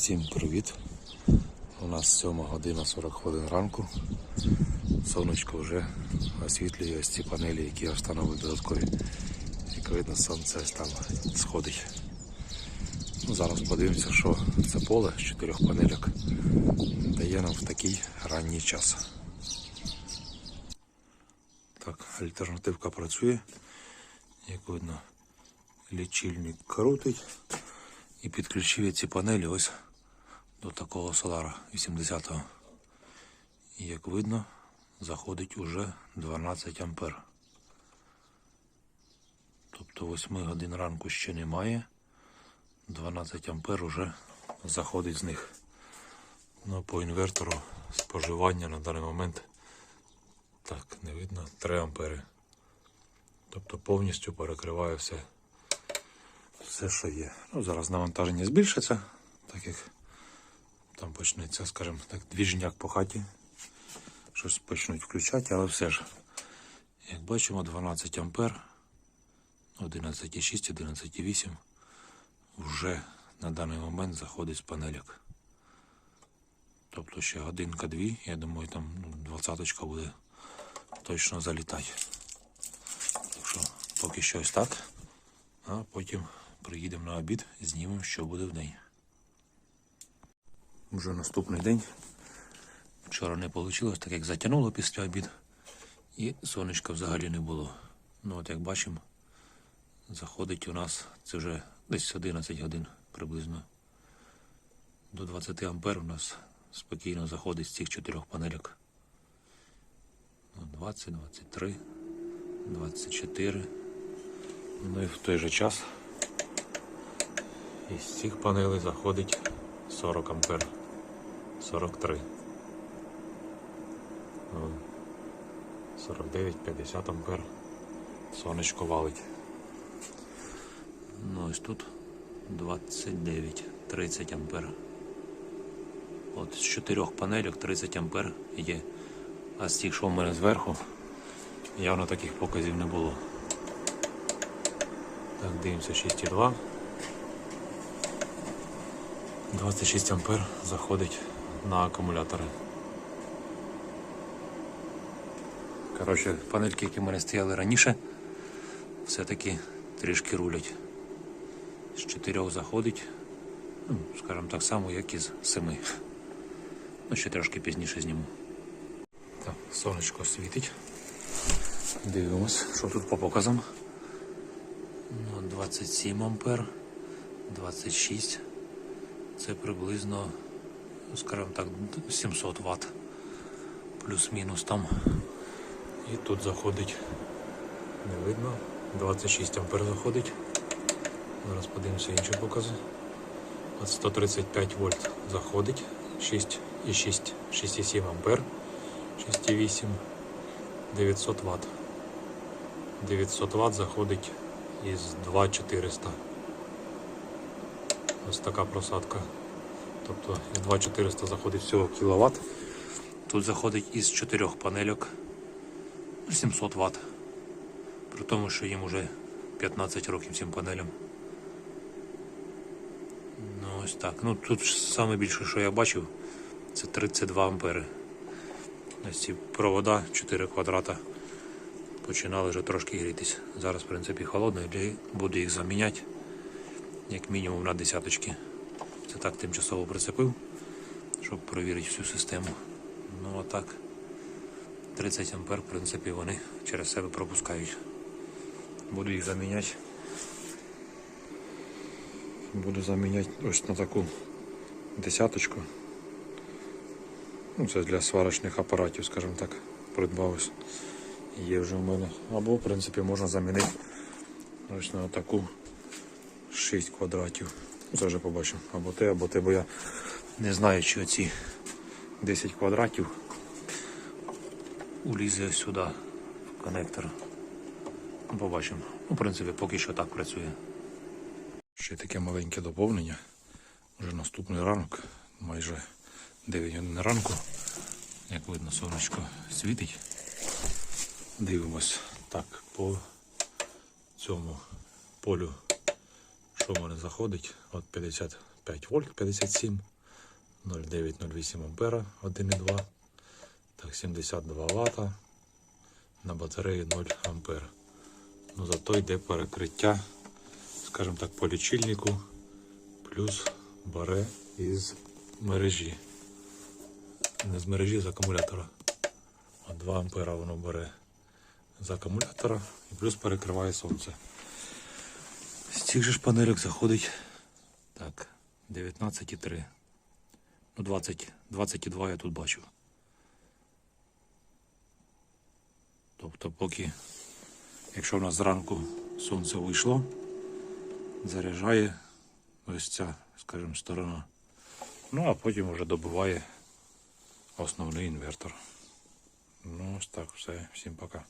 Всім привіт! У нас 7 година 40 хвилин ранку. Сонечко вже освітлює ось ці панелі, які я встановив додаткові. Як видно, сонце там сходить. Ну, зараз подивимося, що це поле з чотирьох панельок дає нам в такий ранній час. Так, альтернативка працює. Як видно, лічильник крутить. І підключив ці панелі ось до такого солара 80-го. І як видно, заходить уже 12 ампер. Тобто 8 годин ранку ще немає. 12 ампер уже заходить з них. Ну, по інвертору споживання на даний момент так, не видно 3 ампери. Тобто повністю перекриває все все, що є. Ну, зараз навантаження збільшиться, так як там почнеться, скажімо так, двіжняк по хаті. Щось почнуть включати, але все ж, як бачимо, 12 ампер, 11,6, 11,8 вже на даний момент заходить з панельок. Тобто ще годинка-дві, я думаю, там ну, двадцяточка буде точно залітати. Так що поки що ось так, а потім приїдемо на обід, знімемо, що буде в день. Вже наступний день. Вчора не вийшло, так як затягнуло після обід. І сонечка взагалі не було. Ну от як бачимо, заходить у нас це вже десь 11 годин приблизно. До 20 ампер у нас спокійно заходить з цих чотирьох панельок. Ну, 20, 23, 24. Ну і в той же час із цих панелей заходить 40 ампер. 43. 49-50 ампер. Сонечко валить. Ну ось тут 29-30 ампер. От з чотирьох панельок 30 ампер є. А з тих, що в мене зверху, явно таких показів не було. Так, дивимося 6,2. 26 ампер заходить на акумулятори. Коротше, панельки, які в мене стояли раніше, все-таки трішки рулять. З 4 заходить, ну, скажімо так само, як і з 7. Ну, ще трошки пізніше зніму. Так, сонечко світить. Дивимось, що тут по показам. Ну, 27 ампер, 26. Це приблизно, скажімо так, 700 Вт. Плюс-мінус там. І тут заходить, не видно, 26 ампер заходить. Зараз подивимося інші покази. От 135 вольт заходить, 6,6, 6,7 ампер, 6,8, 900 Вт. 900 Вт заходить із 2400. Ось така просадка. Тобто із 2400 заходить всього кВт. Тут заходить із 4 панельок 700 Вт. При тому, що їм вже 15 років цим панелям. Ну ось так. Ну тут саме більше, що я бачив, це 32 ампери. Ось ці провода 4 квадрата починали вже трошки грітись. Зараз, в принципі, холодно, і буду їх заміняти як мінімум на десяточки. Це так тимчасово прицепив, щоб перевірити всю систему. Ну а так 30 ампер, в принципі, вони через себе пропускають. Буду їх заміняти. Буду заміняти ось на таку десяточку. Ну, це для сварочних апаратів, скажімо так, придбав ось. Є вже в мене. Або, в принципі, можна замінити ось на таку 6 квадратів. Це вже побачимо. Або те, або те, бо я не знаю, чи оці 10 квадратів улізе сюди в коннектор. Ну, Побачимо. Ну, в принципі, поки що так працює. Ще таке маленьке доповнення. Вже наступний ранок, майже 9 годин ранку. Як видно, сонечко світить. Дивимось так по цьому полю, що в мене заходить. От 55 вольт 57, 0,908 ампера 1,2, так 72 Вт на батареї 0 ампер. Ну зато йде перекриття, скажімо так, по лічильнику, плюс бере із мережі. Не з мережі з акумулятора. От 2 ампера воно бере з акумулятора і плюс перекриває сонце. З цих же ж панелек заходить так, 19,3. Ну, 20, 22 я тут бачу. Тобто, поки, якщо в нас зранку сонце вийшло, заряджає ось ця, скажімо, сторона. Ну, а потім вже добиває основний інвертор. Ну, ось так, все. Всім пока.